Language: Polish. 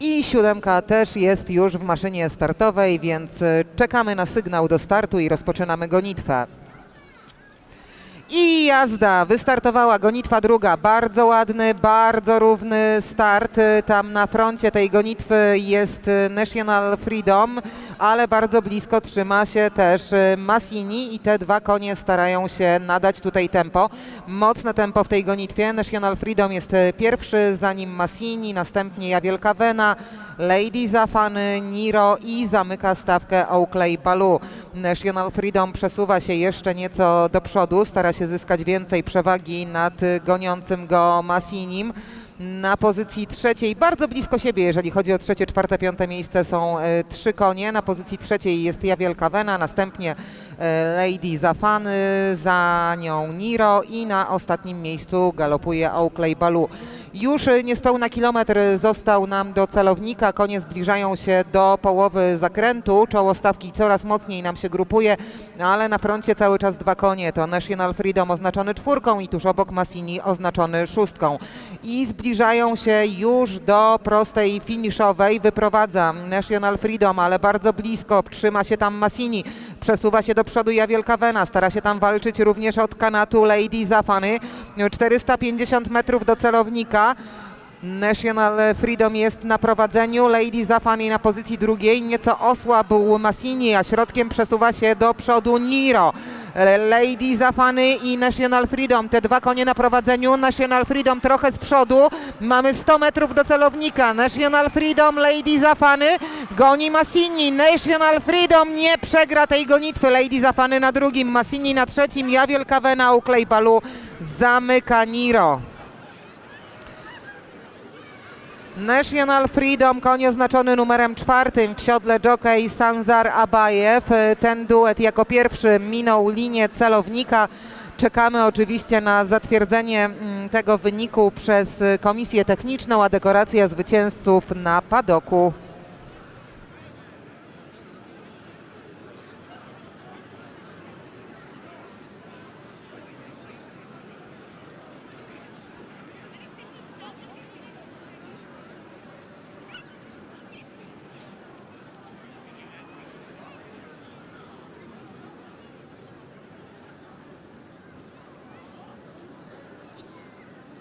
I siódemka też jest już w maszynie startowej, więc y, czekamy na sygnał do startu i rozpoczynamy gonitwę. I jazda, wystartowała gonitwa druga, bardzo ładny, bardzo równy start. Y, Tam na froncie tej gonitwy jest y, National Freedom, ale bardzo blisko trzyma się też y, Massini i te dwa konie starają się nadać tutaj tempo. Mocne tempo w tej gonitwie. National Freedom jest y, pierwszy, za nim Massini, następnie Jawielka Vena, Lady Zafany, Niro i zamyka stawkę Oakley Balu. National Freedom przesuwa się jeszcze nieco do przodu, stara się zyskać więcej przewagi nad y, goniącym go Massinim. Na pozycji trzeciej, bardzo blisko siebie, jeżeli chodzi o trzecie, czwarte, piąte miejsce są e, trzy konie. Na pozycji trzeciej jest Jawielka Vena, następnie Lady Zafany, za nią Niro i na ostatnim miejscu galopuje Oakley Balu. Już e, niespełna kilometr został nam do celownika, konie zbliżają się do połowy zakrętu, czoło stawki coraz mocniej nam się grupuje, ale na froncie cały czas dwa konie, to National Freedom oznaczony czwórką i tuż obok Massini oznaczony szóstką. I zbliżają się już do prostej finiszowej, wyprowadza National Freedom, ale bardzo blisko, trzyma się tam Massini, przesuwa się do przodu Jawielka Vena, stara się tam walczyć również od kanatu Lady Zafany, 450 metrów do celownika. National Freedom jest na prowadzeniu, Lady Zafani na pozycji drugiej, nieco osłabł Massini, a środkiem przesuwa się do przodu Niro. Lady Zafany i National Freedom, te dwa konie na prowadzeniu, National Freedom trochę z przodu, mamy 100 metrów do celownika, National Freedom, Lady Zafany, goni Massini, National Freedom nie przegra tej gonitwy, Lady Zafany na drugim, Massini na trzecim, Jawiel Kawena, Uklej Balu zamyka Niro. National Freedom, koń oznaczony numerem czwartym w siodle jockey Sanzar Abajew. Ten duet jako pierwszy minął linię celownika. Czekamy oczywiście na zatwierdzenie mm, tego wyniku przez Komisję Techniczną, a dekoracja zwycięzców na padoku.